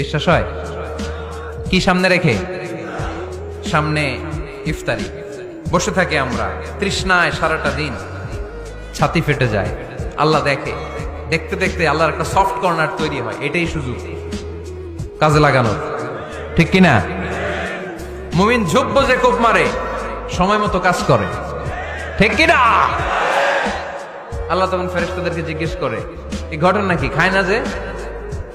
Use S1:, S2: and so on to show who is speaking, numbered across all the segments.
S1: বিশ্বাস হয়? কি সামনে রেখে? সামনে ইফতারি। বসে থাকি আমরা। তৃষ্ণায় সারাটা দিন। ছাতি ফেটে যায়। আল্লাহ দেখে। দেখতে দেখতে আল্লাহর একটা সফট কর্নার তৈরি হয়। এটাই সুযোগ। কাজে লাগানো। ঠিক কিনা? মুমিন ঝোপ যে কোপ মারে, সময় মতো কাজ করে। ঠিক কিনা? আল্লাহ তখন ফেরেশতাদেরকে জিজ্ঞেস করে, এই ঘটনা কি? খায় না যে?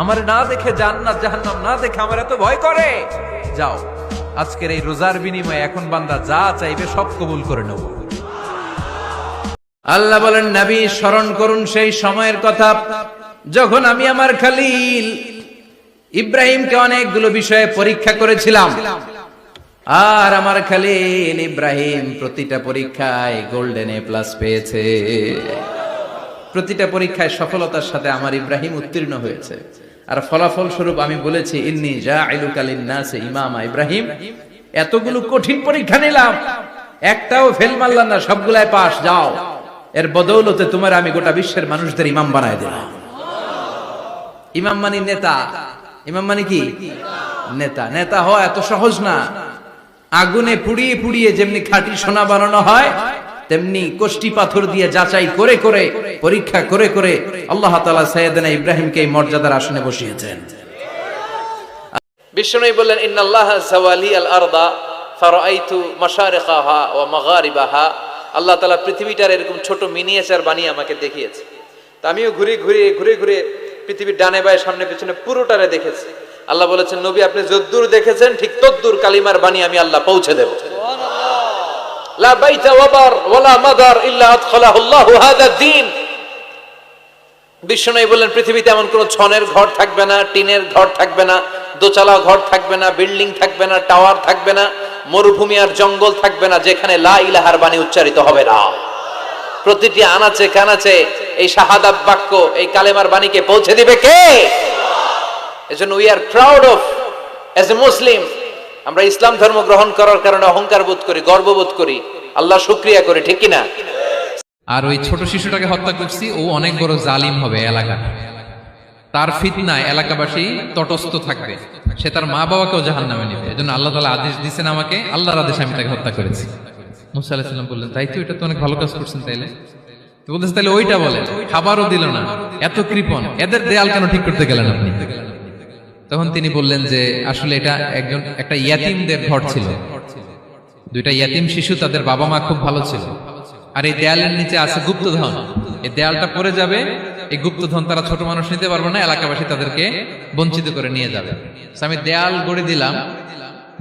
S1: আমারে না দেখে জান্নাত জাহান্নাম না দেখে আমার এত ভয় করে। যাও, আজকের এই রোজার বিনিময়ে এখন বান্দা যা চাইবে সব কবুল করে নেব। আল্লাহ বলেন, নবী, স্মরণ করুন সেই সময়ের কথা। যখন আমি আমার খালিল ইব্রাহিমকে অনেকগুলো বিষয়ে পরীক্ষা করেছিলাম, আর আমার খালিল ইব্রাহিম প্রতিটা পরীক্ষায় গোল্ডেন এ প্লাস পেয়েছে। প্রতিটা পরীক্ষায় সফলতার সাথে আমার ইব্রাহিম উত্তীর্ণ হয়েছে। আর ফলাফল স্বরূপ আমি বলেছি, ইন্নি যা আইলুকালিন নাসে ইমামা ইব্রাহিম। এতগুলো কঠিন পরীক্ষা নিলাম। একটাও ফেল মারলাম না, সবগুলাই পাস যাও। এর বদৌলতে তোমার আমি গোটা বিশ্বের মানুষদের ইমাম বানায় দিলাম। ইমাম মানে নেতা। ইমাম মানে কি? নেতা। নেতা হওয়া এত সহজ না। আগুনে পুড়িয়ে পুড়িয়ে যেমনি খাঁটি সোনা বানানো হয় তেমনি কোষ্টি পাথর দিয়ে যাচাই করে করে, পরীক্ষা করে করে আল্লাহ তাআলা সাইয়েদনা ইব্রাহিমকে এই মর্যাদার আসনে বসিয়েছেন। বিষ্ণু বললেন, ইন্নাল্লাহ আল আরদা, ফারাআইতু মাশারিকাহা ওয়া মাগারিবাহা। আল্লাহ তাআলা পৃথিবীটার এরকম ছোট মিনিয়েচার বানিয়ে আমাকে দেখিয়েছে। তা আমিও ঘুরে ঘুরে ঘুরে ঘুরে পৃথিবীর ডানে বায়ে, সামনে পেছনে পুরোটারে দেখেছি। আল্লাহ বলেছেন, নবী, আপনি যদ্দূর দেখেছেন, ঠিক তদ্দূর কালিমার বাণী আমি আল্লাহ পৌঁছে দেব। লা বাইতা ওয়াবার মাদার ইল্লা আদখালাহু আল্লাহু হাদা দ্বীন। বললেন, পৃথিবীতে এমন কোনো ছনের ঘর থাকবে না, টিনের ঘর থাকবে না দোচালা ঘর থাকবে না, বিল্ডিং থাকবে না, টাওয়ার থাকবে না, মরুভূমি আর জঙ্গল থাকবে না, যেখানে লা ইলাহার বাণী উচ্চারিত হবে না। প্রতিটি আনাচে কানাচে এই শাহাদাত বাক্য, এই কালেমার বাণীকে পৌঁছে দিবে কে? এজন্য we are proud of as a Muslim আমরা ইসলাম ধর্ম গ্রহণ করার কারণে অহংকার বোধ করি গর্ববোধ করি। আল্লাহ শুক্রিয়া করি, ঠিক কিনা?
S2: আর ওই ছোট শিশুটাকে হত্যা করছি, ও অনেক বড় জালিম হবে এলাকা তার ফিতনায় এলাকাবাসী তটস্থ থাকবে। সে তার মা বাবাকেও জাহান নামে নেবে। এজন্য আল্লাহ তালা আদেশ দিচ্ছেন আমাকে, আল্লাহর আদেশে আমি তাকে হত্যা করেছি। মুসা বললেন, তাই তো এটা তো অনেক ভালো কাজ করছেন তাইলে? বলতেছে তাহলে ওইটা বলেন, খাবারও দিল না। এত কৃপণ, এদের দেয়াল কেন ঠিক করতে গেলেন আপনি? তখন তিনি বললেন যে, আসলে এটা একজন, একটা ইয়াতিমদের ঘর ছিল। দুইটা ইয়াতিম শিশু তাদের বাবা মা খুব ভালো ছিল। আর এই দেয়ালের নিচে আছে গুপ্তধন। এই দেয়ালটা পড়ে যাবে, এই গুপ্তধন তারা ছোট মানুষ নিতে পারবে না, এলাকাবাসী তাদেরকে বঞ্চিত করে নিয়ে যাবে। আমি দেয়াল গড়ে দিলাম,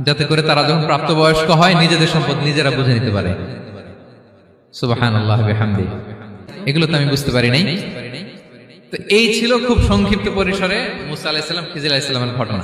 S2: যাতে করে তারা যখন প্রাপ্তবয়স্ক হয়, নিজেদের সম্পদ নিজেরা বুঝে নিতে পারে। সুবাহান আল্লাহ এগুলো তো আমি বুঝতে পারি নাই। তো এই ছিল খুব সংক্ষিপ্ত পরিসরে মুসা আলাহিসাল্লাম খিজির আলাহিসাল্লামের ঘটনা।